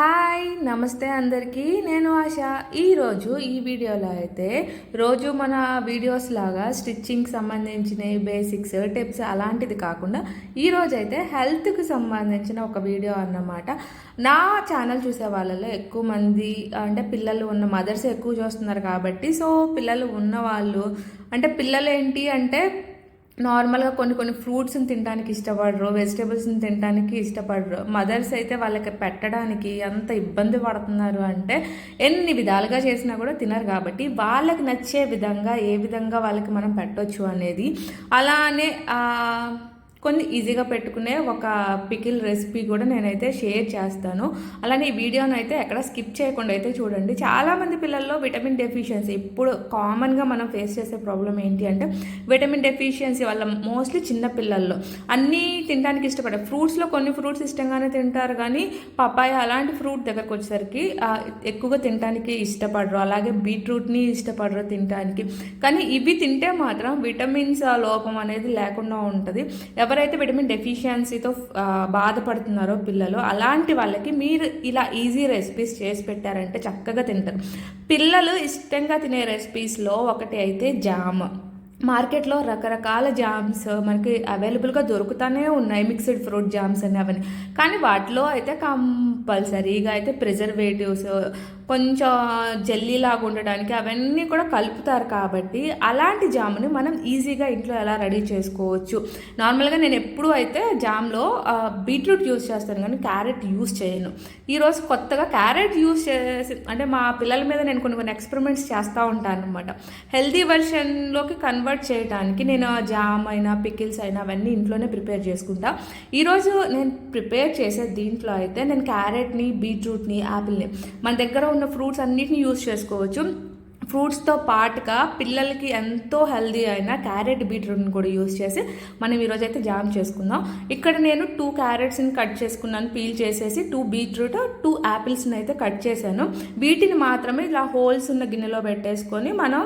Hi నమస్తే అందరికీ. నేను ఆశ. ఈరోజు ఈ వీడియోలో అయితే రోజు మన వీడియోస్ లాగా స్టిచ్చింగ్ సంబంధించిన బేసిక్స్ టిప్స్ అలాంటిది కాకుండా ఈరోజు అయితే హెల్త్కి సంబంధించిన ఒక వీడియో అన్నమాట. నా ఛానల్ చూసే వాళ్ళలో ఎక్కువ మంది అంటే పిల్లలు ఉన్న మదర్స్ ఎక్కువ చూస్తున్నారు కాబట్టి సో పిల్లలు ఉన్న వాళ్ళు అంటే పిల్లలు ఏంటి అంటే నార్మల్గా కొన్ని కొన్ని ఫ్రూట్స్ని తినడానికి ఇష్టపడరు వెజిటేబుల్స్ని తినడానికి ఇష్టపడరు. మదర్స్ అయితే వాళ్ళకి పెట్టడానికి ఎంత ఇబ్బంది పడుతున్నారు అంటే ఎన్ని విధాలుగా చేసినా కూడా తినరు కాబట్టి వాళ్ళకి నచ్చే విధంగా ఏ విధంగా వాళ్ళకి మనం పెట్టొచ్చు అనేది అలానే కొన్ని ఈజీగా పెట్టుకునే ఒక పికిల్ రెసిపీ కూడా నేనైతే షేర్ చేస్తాను. అలానే ఈ వీడియోను అయితే ఎక్కడ స్కిప్ చేయకుండా అయితే చూడండి. చాలామంది పిల్లల్లో విటమిన్ డెఫిషియన్సీ ఇప్పుడు కామన్గా మనం ఫేస్ చేసే ప్రాబ్లం ఏంటి అంటే విటమిన్ డెఫిషియన్సీ వల్ల మోస్ట్లీ చిన్న పిల్లల్లో. అన్నీ తినడానికి ఇష్టపడే ఫ్రూట్స్లో కొన్ని ఫ్రూట్స్ ఇష్టంగానే తింటారు కానీ పపాయ అలాంటి ఫ్రూట్ దగ్గరకు వచ్చేసరికి ఎక్కువగా తినడానికి ఇష్టపడరు. అలాగే బీట్రూట్ని ఇష్టపడరు తినడానికి కానీ ఇవి తింటే మాత్రం విటమిన్స్ ఆ లోపం అనేది లేకుండా ఉంటుంది. ఎవరైతే విటమిన్ డెఫిషియన్సీతో బాధపడుతున్నారో పిల్లలు అలాంటి వాళ్ళకి మీరు ఇలా ఈజీ రెసిపీస్ చేసి పెట్టారంటే చక్కగా తింటారు. పిల్లలు ఇష్టంగా తినే రెసిపీస్లో ఒకటి అయితే జామ్. మార్కెట్లో రకరకాల జామ్స్ మనకి అవైలబుల్గా దొరుకుతూనే ఉన్నాయి. మిక్స్డ్ ఫ్రూట్ జామ్స్ అని అవన్నీ. కానీ వాటిలో అయితే కంపల్సరీగా అయితే ప్రిజర్వేటివ్స్ కొంచెం జల్లీ లాగా ఉండడానికి అవన్నీ కూడా కలుపుతారు కాబట్టి అలాంటి జామ్ని మనం ఈజీగా ఇంట్లో ఎలా రెడీ చేసుకోవచ్చు? నార్మల్గా నేను ఎప్పుడూ అయితే జామ్లో బీట్రూట్ యూస్ చేస్తాను కానీ క్యారెట్ యూస్ చేయను. ఈరోజు కొత్తగా క్యారెట్ యూస్ చేసి అంటే మా పిల్లల మీద నేను కొన్ని కొన్ని ఎక్స్పెరిమెంట్స్ చేస్తూ ఉంటాను అనమాట హెల్దీ వెర్షన్లోకి కన్వర్ట్ చేయడానికి నేను జామ్ అయినా పికిల్స్ అయినా అవన్నీ ఇంట్లోనే ప్రిపేర్ చేసుకుంటా. ఈరోజు నేను ప్రిపేర్ చేసే దీంట్లో అయితే నేను క్యారెట్ని బీట్రూట్ని యాపిల్ని మన దగ్గర ఉన్న ఫ్రూట్స్ అన్నిటిని యూస్ చేసుకోవచ్చు. ఫ్రూట్స్తో పాటుగా పిల్లలకి ఎంతో హెల్దీ అయిన క్యారెట్ బీట్రూట్ని కూడా యూస్ చేసి మనం ఈరోజు అయితే జామ్ చేసుకుందాం. ఇక్కడ నేను టూ క్యారెట్స్ని కట్ చేసుకున్నాను పీల్ చేసేసి టూ బీట్రూట్ టూ యాపిల్స్ని అయితే కట్ చేశాను. వీటిని మాత్రమే ఇలా హోల్స్ ఉన్న గిన్నెలో పెట్టేసుకొని మనం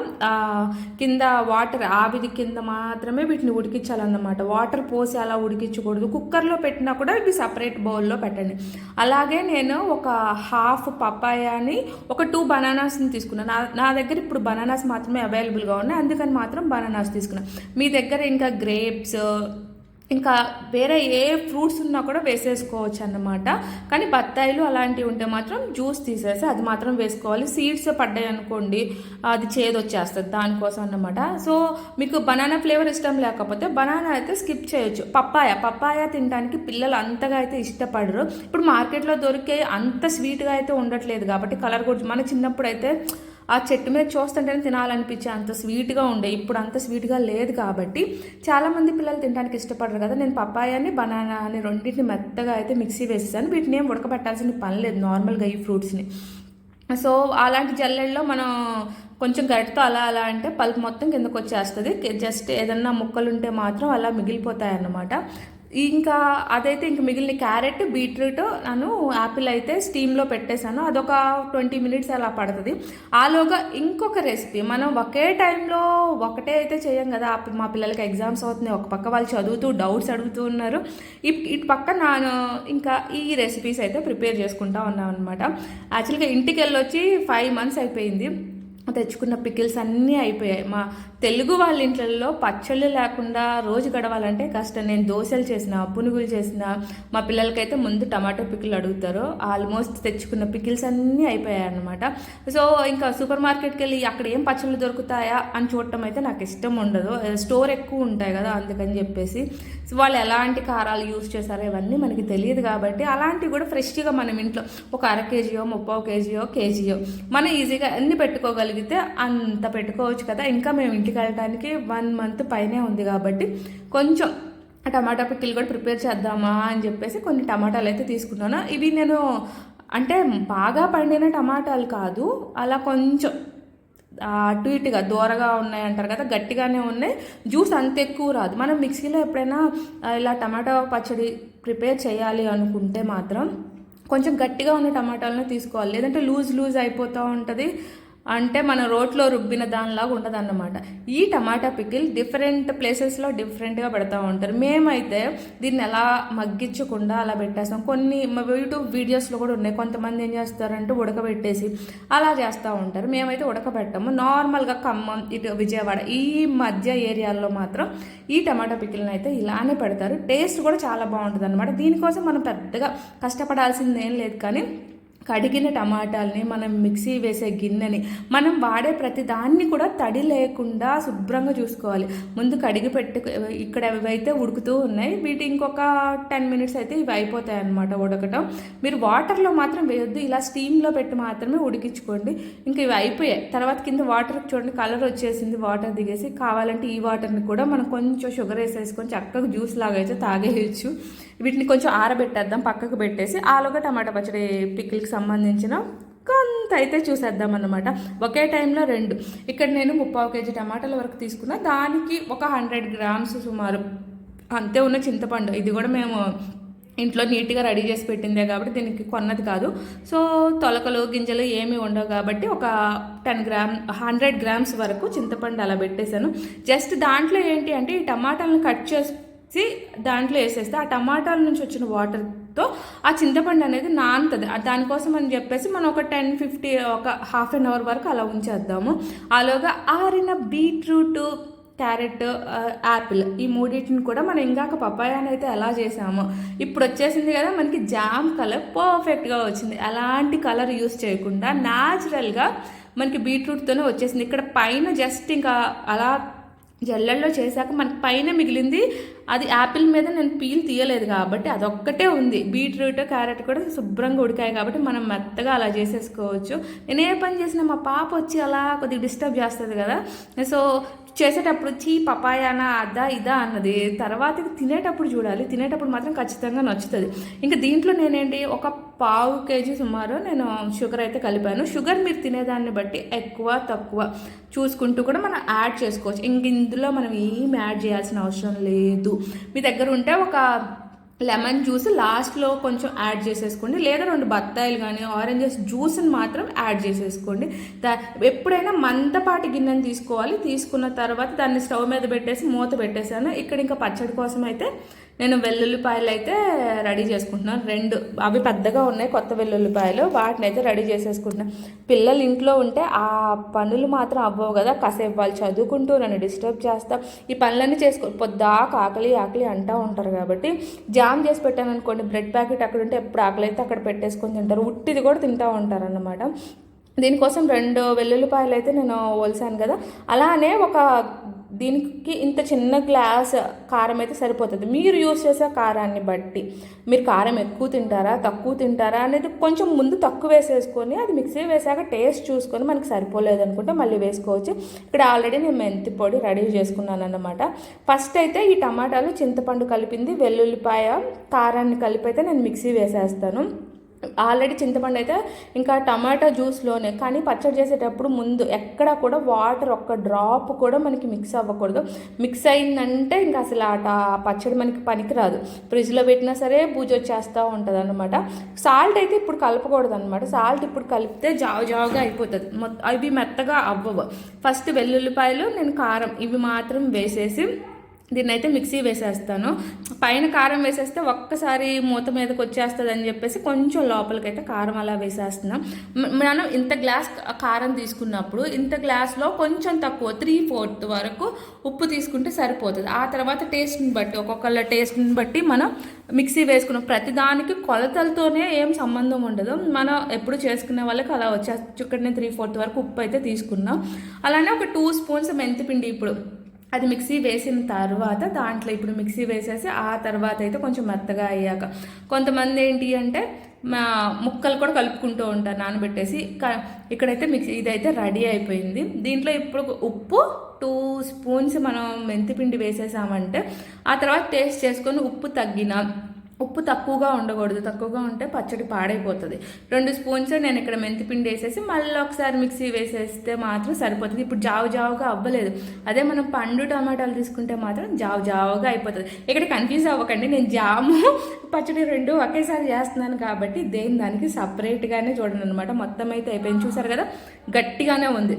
కింద వాటర్ ఆవిరి కింద మాత్రమే వీటిని ఉడికించాలన్నమాట. వాటర్ పోసి అలా ఉడికించకూడదు. కుక్కర్లో పెట్టినా కూడా ఇవి సపరేట్ బౌల్లో పెట్టండి. అలాగే నేను ఒక హాఫ్ పప్పాయాని ఒక టూ బనానాస్ని తీసుకున్నాను. నా నా దగ్గర ఇప్పుడు బనానాస్ మాత్రమే అవైలబుల్గా ఉన్నాయి. అందుకని మాత్రం బనానాస్ తీసుకున్నాం. మీ దగ్గర ఇంకా గ్రేప్స్ ఇంకా వేరే ఏ ఫ్రూట్స్ ఉన్నా కూడా వేసేసుకోవచ్చు అన్నమాట. కానీ బత్తాయిలు అలాంటివి ఉంటే మాత్రం జ్యూస్ తీసేసి అది మాత్రం వేసుకోవాలి. సీడ్స్ పడ్డాయి అనుకోండి అది చేదు వచ్చేస్తుంది దానికోసం అన్నమాట. సో మీకు బనానా ఫ్లేవర్ ఇష్టం లేకపోతే బనానా అయితే స్కిప్ చేయొచ్చు. పప్పాయ పప్పాయ తినడానికి పిల్లలు అంతగా అయితే ఇష్టపడరు. ఇప్పుడు మార్కెట్లో దొరికే అంత స్వీట్గా అయితే ఉండట్లేదు కాబట్టి కలర్ కూడా మన చిన్నప్పుడు అయితే ఆ చెట్టు మీద చూస్తుంటేనే తినాలనిపించే అంత స్వీట్గా ఉండే. ఇప్పుడు అంత స్వీట్గా లేదు కాబట్టి చాలామంది పిల్లలు తినడానికి ఇష్టపడరు కదా. నేను పప్పాయాని బనానా అని రెండింటిని మెత్తగా అయితే మిక్సీ వేసేసాను. వీటిని ఏం ఉడకబెట్టాల్సిన పని లేదు నార్మల్గా ఈ ఫ్రూట్స్ని. సో అలాంటి జల్లెల్లో మనం కొంచెం గట్టితో అలా అలా అంటే పల్ప్ మొత్తం కిందకు వచ్చేస్తుంది జస్ట్ ఏదన్నా ముక్కలు ఉంటే మాత్రం అలా మిగిలిపోతాయి అన్నమాట ఇంకా అదైతే ఇంక మిగిలిన క్యారెట్ బీట్రూట్ నన్ను యాపిల్ అయితే స్టీమ్లో పెట్టేశాను. అదొక ట్వంటీ మినిట్స్ అలా పడుతుంది. ఆలోగా ఇంకొక రెసిపీ మనం ఒకే టైంలో ఒకటే అయితే చేయం కదా. అప్పుడు మా పిల్లలకి ఎగ్జామ్స్ అవుతున్నాయి ఒక పక్క వాళ్ళు చదువుతూ డౌట్స్ అడుగుతూ ఉన్నారు. ఇటు పక్క నేను ఇంకా ఈ రెసిపీస్ అయితే ప్రిపేర్ చేసుకుంటా ఉన్నాం అనమాట యాక్చువల్గా ఇంటికి వెళ్ళొచ్చి ఫైవ్ మంత్స్ అయిపోయింది. తెచ్చుకున్న పికిల్స్ అన్నీ అయిపోయాయి. మా తెలుగు వాళ్ళ ఇంట్లలో పచ్చళ్ళు లేకుండా రోజు గడవాలంటే కష్టం. నేను దోశలు చేసిన పునుగులు చేసిన మా పిల్లలకైతే ముందు టమాటో పికిల్ అడుగుతారు. ఆల్మోస్ట్ తెచ్చుకున్న పికిల్స్ అన్నీ అయిపోయాయి అనమాట సో ఇంకా సూపర్ మార్కెట్కి వెళ్ళి అక్కడ ఏం పచ్చళ్ళు దొరుకుతాయా అని చూడటం అయితే నాకు ఇష్టం ఉండదు. స్టోర్ ఎక్కువ ఉంటాయి కదా అందుకని చెప్పేసి. సో వాళ్ళు ఎలాంటి కారాలు యూస్ చేశారో ఇవన్నీ మనకి తెలియదు కాబట్టి అలాంటివి కూడా ఫ్రెష్గా మనం ఇంట్లో ఒక అర కేజీయో ముప్పై కేజీయో కేజీయో మనం ఈజీగా ఎన్ని పెట్టుకోగలిగితే అంత పెట్టుకోవచ్చు కదా. ఇంకా మేము ఇంటికి వెళ్ళడానికి వన్ మంత్ పైనే ఉంది కాబట్టి కొంచెం టమాటా పిక్కిలు కూడా ప్రిపేర్ చేద్దామా అని చెప్పేసి కొన్ని టమాటాలు అయితే తీసుకున్నాను. ఇవి నేను అంటే బాగా పండిన టమాటాలు కాదు అలా కొంచెం అటు ఇటుగా దూరగా ఉన్నాయి అంటారు కదా గట్టిగానే ఉన్నాయి. జ్యూస్ అంత ఎక్కువ రాదు. మనం మిక్సీలో ఎప్పుడైనా ఇలా టమాటా పచ్చడి ప్రిపేర్ చేయాలి అనుకుంటే మాత్రం కొంచెం గట్టిగా ఉన్న టమాటాలను తీసుకోవాలి. లేదంటే లూజ్ లూజ్ అయిపోతూ ఉంటుంది. అంటే మన రోట్లో రుబ్బిన దానిలాగా ఉండదు అన్నమాట ఈ టమాటా పికిల్ డిఫరెంట్ ప్లేసెస్లో డిఫరెంట్గా పెడతా ఉంటారు. మేమైతే దీన్ని ఎలా మగ్గించకుండా అలా పెట్టేస్తాం. కొన్ని మా యూట్యూబ్ వీడియోస్లో కూడా ఉన్నాయి. కొంతమంది ఏం చేస్తారంటే ఉడకబెట్టేసి అలా చేస్తూ ఉంటారు. మేమైతే ఉడకబెట్టము. నార్మల్గా ఖమ్మం ఇటు విజయవాడ ఈ మధ్య ఏరియాల్లో మాత్రం ఈ టమాటా పికిల్ని అయితే ఇలానే పెడతారు. టేస్ట్ కూడా చాలా బాగుంటుంది అనమాట దీనికోసం మనం పెద్దగా కష్టపడాల్సింది ఏం లేదు కానీ కడిగిన టమాటాలని మనం మిక్సీ వేసే గిన్నెని మనం వాడే ప్రతి దాన్ని కూడా తడి లేకుండా శుభ్రంగా చూసుకోవాలి. ముందు కడిగి పెట్టు ఇక్కడ ఇవైతే ఉడుకుతూ ఉన్నాయి. వీటి ఇంకొక టెన్ మినిట్స్ అయితే ఇవి అయిపోతాయి అనమాట ఉడకటం. మీరు వాటర్లో మాత్రం వేయొద్దు. ఇలా స్టీమ్లో పెట్టి మాత్రమే ఉడికించుకోండి. ఇంకా ఇవి అయిపోయాయి. తర్వాత కింద వాటర్ చూడండి కలర్ వచ్చేసింది. వాటర్ దిగేసి కావాలంటే ఈ వాటర్ని కూడా మనం కొంచెం షుగర్ వేసేసుకొని చక్కగా జ్యూస్ లాగా అయితే తాగేయచ్చు. వీటిని కొంచెం ఆరబెట్టేద్దాం పక్కకు పెట్టేసి ఆలుగా టమాటా పచ్చడి పికిల్కి సంబంధించిన కొంత అయితే చూసేద్దాం అనమాట ఒకే టైంలో రెండు. ఇక్కడ నేను ముప్పావు కేజీ టమాటాల వరకు తీసుకున్నా. దానికి ఒక హండ్రెడ్ గ్రామ్స్ సుమారు అంతే ఉన్న చింతపండు. ఇది కూడా మేము ఇంట్లో నీట్గా రెడీ చేసి పెట్టిందే కాబట్టి దీనికి కొన్నది కాదు. సో తొలకలు గింజలు ఏమీ ఉండవు కాబట్టి ఒక టెన్ గ్రామ్ హండ్రెడ్ గ్రామ్స్ వరకు చింతపండు అలా పెట్టేశాను. జస్ట్ దాంట్లో ఏంటి అంటే ఈ టమాటాలను కట్ చేసి దాంట్లో వేసేస్తే ఆ టమాటాల నుంచి వచ్చిన వాటర్తో ఆ చింతపండు అనేది నానుతుంది. దానికోసం అని చెప్పేసి మనం ఒక టెన్ ఫిఫ్టీ ఒక హాఫ్ అన్ అవర్ వరకు అలా ఉంచేద్దాము. అలాగా ఆరిన బీట్రూట్ క్యారెట్ యాపిల్ ఈ మూడింటిని కూడా మనం ఇందాక పపాయాని అయితే ఎలా చేసామో ఇప్పుడు వచ్చేసింది కదా మనకి జామ్ కలర్ పర్ఫెక్ట్గా వచ్చింది. ఎలాంటి కలర్ యూస్ చేయకుండా న్యాచురల్గా మనకి బీట్రూట్తోనే వచ్చేసింది. ఇక్కడ పైన జస్ట్ ఇంకా అలా జల్లల్లో చేశాక మనకి పైన మిగిలింది అది యాపిల్ మీద నేను పీల్ తీయలేదు కాబట్టి అదొక్కటే ఉంది. బీట్రూట్ క్యారెట్ కూడా శుభ్రంగా ఉడికాయి కాబట్టి మనం మెత్తగా అలా చేసేసుకోవచ్చు. నేను ఏ పని చేసినా మా పాప వచ్చి అలా కొద్దిగా డిస్టర్బ్ చేస్తుంది కదా. సో చేసేటప్పుడు చీ పపాయానా అదా ఇదా అన్నది. తర్వాత తినేటప్పుడు చూడాలి. తినేటప్పుడు మాత్రం ఖచ్చితంగా నచ్చుతుంది. ఇంకా దీంట్లో నేనేంటి ఒక పావు కేజీ సుమారు నేను షుగర్ అయితే కలిపాను. షుగర్ మీరు తినేదాన్ని బట్టి ఎక్కువ తక్కువ చూసుకుంటూ కూడా మనం యాడ్ చేసుకోవచ్చు. ఇంక ఇందులో మనం ఏం యాడ్ చేయాల్సిన అవసరం లేదు. మీ దగ్గర ఉంటే ఒక లెమన్ జ్యూస్ లాస్ట్లో కొంచెం యాడ్ చేసేసుకోండి. లేదా రెండు బత్తాయిలు కానీ ఆరెంజెస్ జ్యూస్ని మాత్రం యాడ్ చేసేసుకోండి. దా ఎప్పుడైనా మందపాటి గిన్నెని తీసుకోవాలి. తీసుకున్న తర్వాత దాన్ని స్టవ్ మీద పెట్టేసి మూత పెట్టేశాను. ఇక్కడ ఇంకా పచ్చడి కోసం అయితే నేను వెల్లుల్లిపాయలు అయితే రెడీ చేసుకుంటున్నాను. రెండు అవి పెద్దగా ఉన్నాయి కొత్త వెల్లుల్లిపాయలు. వాటిని అయితే రెడీ చేసేసుకుంటున్నాను. పిల్లలు ఇంట్లో ఉంటే ఆ పనులు మాత్రం అవ్వవు కదా. కాసేపు వాళ్ళు చదువుకుంటూ నన్ను డిస్టర్బ్ చేస్తా. ఈ పనులన్నీ చేసుకో పొద్దాక ఆకలి ఆకలి అంటూ ఉంటారు కాబట్టి జామ్ చేసి పెట్టాను అనుకోండి బ్రెడ్ ప్యాకెట్ అక్కడ ఉంటే ఎప్పుడు ఆకలి అయితే అక్కడ పెట్టేసుకొని తింటారు. ఉట్టిది కూడా తింటూ ఉంటారు అన్నమాట. దీనికోసం రెండు వెల్లుల్లిపాయలు అయితే నేను ఒలిసాను కదా. అలానే ఒక దీనికి ఇంత చిన్న గ్లాస్ కారం అయితే సరిపోతుంది. మీరు యూస్ చేసే కారాన్ని బట్టి మీరు కారం ఎక్కువ తింటారా తక్కువ తింటారా అనేది కొంచెం ముందు తక్కువ వేసేసుకొని అది మిక్సీ వేసాక టేస్ట్ చూసుకొని మనకి సరిపోలేదు అనుకుంటే మళ్ళీ వేసుకోవచ్చు. ఇక్కడ ఆల్రెడీ నేను మెంతి పొడి రెడీ చేసుకున్నాను అన్నమాట ఫస్ట్ అయితే ఈ టమాటాలు చింతపండు కలిపింది వెల్లుల్లిపాయ కారాన్ని కలిపి అయితే నేను మిక్సీ వేసేస్తాను. ఆల్రెడీ చింతపండు అయితే ఇంకా టమాటా జ్యూస్లోనే కానీ పచ్చడి చేసేటప్పుడు ముందు ఎక్కడ కూడా వాటర్ ఒక్క డ్రాప్ కూడా మనకి మిక్స్ అవ్వకూడదు. మిక్స్ అయిందంటే ఇంకా అసలు ఆట పచ్చడి మనకి పనికిరాదు. ఫ్రిడ్జ్లో పెట్టినా సరే పూజ వచ్చేస్తూ ఉంటుంది అనమాట సాల్ట్ అయితే ఇప్పుడు కలపకూడదు అనమాట సాల్ట్ ఇప్పుడు కలిపితే జావు జావుగా అయిపోతుంది. అవి మెత్తగా అవ్వవు. ఫస్ట్ వెల్లుల్లిపాయలు నేను కారం ఇవి మాత్రం వేసేసి దీన్ని అయితే మిక్సీ వేసేస్తాను. పైన కారం వేసేస్తే ఒక్కసారి మూత మీదకి వచ్చేస్తుంది అని చెప్పేసి కొంచెం లోపలికైతే కారం అలా వేసేస్తున్నాం. మనం ఇంత గ్లాస్ కారం తీసుకున్నప్పుడు ఇంత గ్లాస్లో కొంచెం తక్కువ త్రీ ఫోర్త్ వరకు ఉప్పు తీసుకుంటే సరిపోతుంది. ఆ తర్వాత టేస్ట్ని బట్టి ఒక్కొక్కళ్ళ టేస్ట్ని బట్టి మనం మిక్సీ వేసుకున్నాం ప్రతిదానికి కొలతలతోనే ఏం సంబంధం ఉండదు. మనం ఎప్పుడు చేసుకునే వాళ్ళకి అలా వచ్చే చుక్కడిని త్రీ ఫోర్త్ వరకు ఉప్పు అయితే తీసుకున్నాం. అలానే ఒక టూ స్పూన్స్ మెంతిపిండి ఇప్పుడు. అది మిక్సీ వేసిన తర్వాత దాంట్లో ఇప్పుడు మిక్సీ వేసేసి ఆ తర్వాత అయితే కొంచెం మెత్తగా అయ్యాక కొంతమంది ఏంటి అంటే మా ముక్కలు కూడా కలుపుకుంటూ ఉంటారు నానబెట్టేసి. ఇక్కడైతే మిక్సీ ఇదైతే రెడీ అయిపోయింది. దీంట్లో ఇప్పుడు ఉప్పు టూ స్పూన్స్ మనం మెంతిపిండి వేసేసామంటే ఆ తర్వాత టేస్ట్ చేసుకొని ఉప్పు తగ్గిన ఉప్పు తక్కువగా ఉండకూడదు. తక్కువగా ఉంటే పచ్చడి పాడైపోతుంది. రెండు స్పూన్స్ నేను ఇక్కడ మెంతిపిండి వేసేసి మళ్ళీ ఒకసారి మిక్సీ వేసేస్తే మాత్రం సరిపోతుంది. ఇప్పుడు జావు జావుగా అవ్వలేదు. అదే మనం పండు టమాటాలు తీసుకుంటే మాత్రం జావు జావుగా అయిపోతుంది. ఇక్కడ కన్ఫ్యూజ్ అవ్వకండి. నేను జాము పచ్చడి రెండు ఒకేసారి చేస్తున్నాను కాబట్టి దేని దానికి సపరేట్గానే చూడండి అనమాట మొత్తం అయితే అయిపోయింది. చూసారు కదా? గట్టిగానే ఉంది.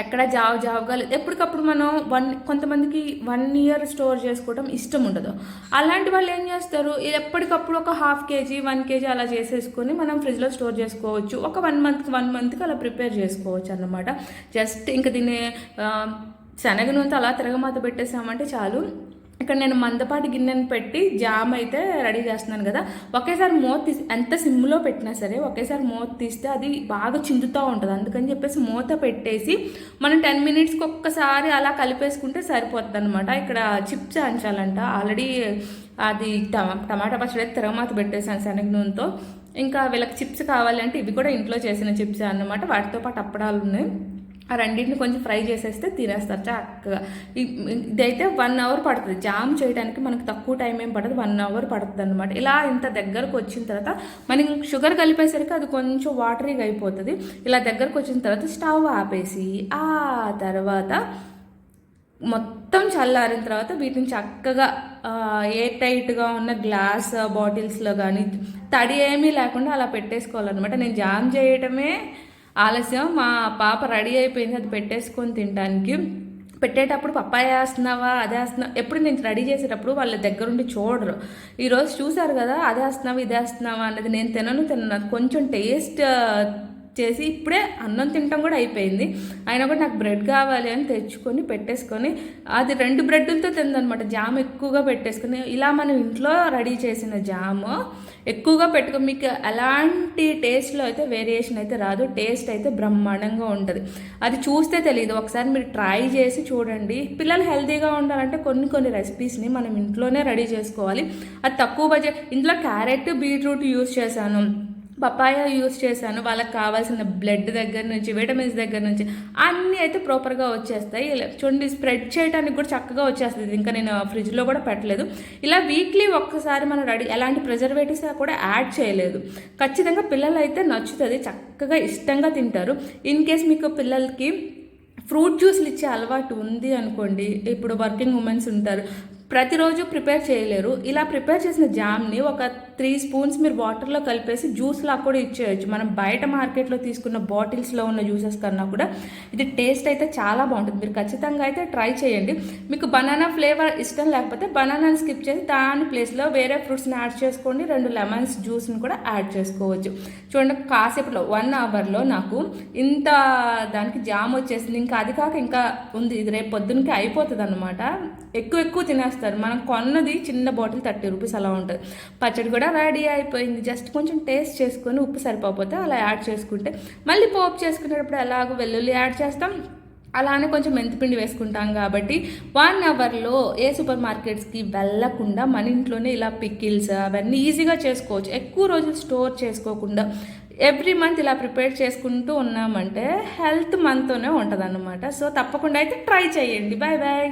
ఎక్కడ జావు జావుగా లేదు. ఎప్పటికప్పుడు మనం వన్ కొంతమందికి వన్ ఇయర్ స్టోర్ చేసుకోవడం ఇష్టం ఉండదు. అలాంటి వాళ్ళు ఏం చేస్తారు? ఇది ఎప్పటికప్పుడు ఒక హాఫ్ కేజీ వన్ కేజీ అలా చేసేసుకొని మనం ఫ్రిడ్జ్లో స్టోర్ చేసుకోవచ్చు. ఒక వన్ మంత్కి వన్ మంత్కి అలా ప్రిపేర్ చేసుకోవచ్చు అన్నమాట. జస్ట్ ఇంక దీన్ని శనగ నూనెతో అలా తిరగమాత పెట్టేసామంటే చాలు. ఇక్కడ నేను మందపాటి గిన్నెను పెట్టి జామ్ అయితే రెడీ చేస్తున్నాను కదా. ఒకేసారి మూత తీసి ఎంత సిమ్లో పెట్టినా సరే ఒకేసారి మూత తీస్తే అది బాగా చిందుతూ ఉంటుంది. అందుకని చెప్పేసి మూత పెట్టేసి మనం టెన్ మినిట్స్కి ఒక్కసారి అలా కలిపేసుకుంటే సరిపోతుంది అనమాట ఇక్కడ చిప్స్ అంచాలంట ఆల్రెడీ అది టమా టమాటా పచ్చడి అయితే తిరగమాత పెట్టేసాను శనగ నూనెతో. ఇంకా వీళ్ళకి చిప్స్ కావాలంటే ఇవి కూడా ఇంట్లో చేసిన చిప్స్ అన్నమాట. వాటితో పాటు అప్పడాలు ఉన్నాయి. ఆ రెండింటిని కొంచెం ఫ్రై చేసేస్తే తినేస్తారు చక్కగా. ఇదైతే వన్ అవర్ పడుతుంది. జామ్ చేయడానికి మనకు తక్కువ టైం ఏం పడదు. వన్ అవర్ పడుతుంది అనమాట ఇలా ఇంత దగ్గరకు వచ్చిన తర్వాత మనం షుగర్ కలిపేసరికి అది కొంచెం వాటరీగా అయిపోతుంది. ఇలా దగ్గరకు వచ్చిన తర్వాత స్టవ్ ఆపేసి ఆ తర్వాత మొత్తం చల్లారిన తర్వాత వీటిని చక్కగా ఎయిర్ టైట్గా ఉన్న గ్లాస్ బాటిల్స్లో కానీ తడి ఏమీ లేకుండా అలా పెట్టేసుకోవాలన్నమాట. నేను జామ్ చేయటమే ఆలస్యం మా పాప రెడీ అయిపోయింది అది పెట్టేసుకొని తినడానికి. పెట్టేటప్పుడు పప్పాయ వేస్తున్నావా అదే వేస్తున్నావా ఎప్పుడు నేను రెడీ చేసేటప్పుడు వాళ్ళ దగ్గరుండి చూడరు. ఈరోజు చూసారు కదా అదే వేస్తున్నావా ఇదే వేస్తున్నావా అన్నది నేను తినను తినను. కొంచెం టేస్ట్ చేసి ఇప్పుడే అన్నం తినటం కూడా అయిపోయింది. అయినా కూడా నాకు బ్రెడ్ కావాలి అని తెచ్చుకొని పెట్టేసుకొని అది రెండు బ్రెడ్లతో తిందనమాట. జామ్ ఎక్కువగా పెట్టేసుకొని ఇలా మనం ఇంట్లో రెడీ చేసిన జాము ఎక్కువగా పెట్టుకో మీకు ఎలాంటి టేస్ట్లో అయితే వేరియేషన్ అయితే రాదు. టేస్ట్ అయితే బ్రహ్మాండంగా ఉంటుంది. అది చూస్తే తెలియదు ఒకసారి మీరు ట్రై చేసి చూడండి. పిల్లలు హెల్తీగా ఉండాలంటే కొన్ని కొన్ని రెసిపీస్ని మనం ఇంట్లోనే రెడీ చేసుకోవాలి. అది తక్కువ బడ్జెట్ ఇంట్లో క్యారెట్ బీట్రూట్ యూస్ చేశాను. పపాయ యూస్ చేశాను. వాళ్ళకి కావాల్సిన బ్లడ్ దగ్గర నుంచి విటమిన్స్ దగ్గర నుంచి అన్నీ అయితే ప్రాపర్గా వచ్చేస్తాయి. ఇలా చూడండి స్ప్రెడ్ చేయడానికి కూడా చక్కగా వచ్చేస్తుంది. ఇంకా నేను ఫ్రిడ్జ్లో కూడా పెట్టలేదు. ఇలా వీక్లీ ఒక్కసారి మనం రెడీ ఎలాంటి ప్రిజర్వేటివ్స్ కూడా యాడ్ చేయలేదు. ఖచ్చితంగా పిల్లలు అయితే నచ్చుతుంది. చక్కగా ఇష్టంగా తింటారు. ఇన్ కేస్ మీకు పిల్లలకి ఫ్రూట్ జ్యూస్లు ఇచ్చే అలవాటు ఉంది అనుకోండి ఇప్పుడు వర్కింగ్ ఉమెన్స్ ఉంటారు. ప్రతిరోజు ప్రిపేర్ చేయలేరు. ఇలా ప్రిపేర్ చేసిన జామ్ని ఒక త్రీ స్పూన్స్ మీరు వాటర్లో కలిపేసి జ్యూస్లా కూడా ఇచ్చేయచ్చు. మనం బయట మార్కెట్లో తీసుకున్న బాటిల్స్లో ఉన్న జ్యూసెస్ కన్నా కూడా ఇది టేస్ట్ అయితే చాలా బాగుంటుంది. మీరు ఖచ్చితంగా అయితే ట్రై చేయండి. మీకు బనానా ఫ్లేవర్ ఇష్టం లేకపోతే బనానాని స్కిప్ చేసి దాని ప్లేస్లో వేరే ఫ్రూట్స్ని యాడ్ చేసుకోండి. రెండు లెమన్స్ జ్యూస్ని కూడా యాడ్ చేసుకోవచ్చు. చూడండి కాసేపులో వన్ అవర్లో నాకు ఇంత దానికి జామ్ వచ్చేసింది. ఇంకా అది కాక ఇంకా ఉంది. ఇది రేపు పొద్దునకి అయిపోతుంది అనమాట ఎక్కువ ఎక్కువ తినేస్తాను. తినేస్తారు మనం కొన్నది చిన్న బాటిల్ థర్టీ రూపీస్ అలా ఉంటుంది. పచ్చడి కూడా రెడీ అయిపోయింది. జస్ట్ కొంచెం టేస్ట్ చేసుకొని ఉప్పు సరిపోతే అలా యాడ్ చేసుకుంటే మళ్ళీ పోపు చేసుకునేటప్పుడు ఎలాగో వెల్లుల్లి యాడ్ చేస్తాం. అలానే కొంచెం మెంతిపిండి వేసుకుంటాం కాబట్టి వన్ అవర్లో ఏ సూపర్ మార్కెట్స్కి వెళ్ళకుండా మన ఇంట్లోనే ఇలా పికిల్స్ అవన్నీ ఈజీగా చేసుకోవచ్చు. ఎక్కువ రోజులు స్టోర్ చేసుకోకుండా ఎవ్రీ మంత్ ఇలా ప్రిపేర్ చేసుకుంటూ ఉన్నామంటే హెల్త్ మనతోనే ఉంటుంది సో తప్పకుండా అయితే ట్రై చేయండి. Bye bye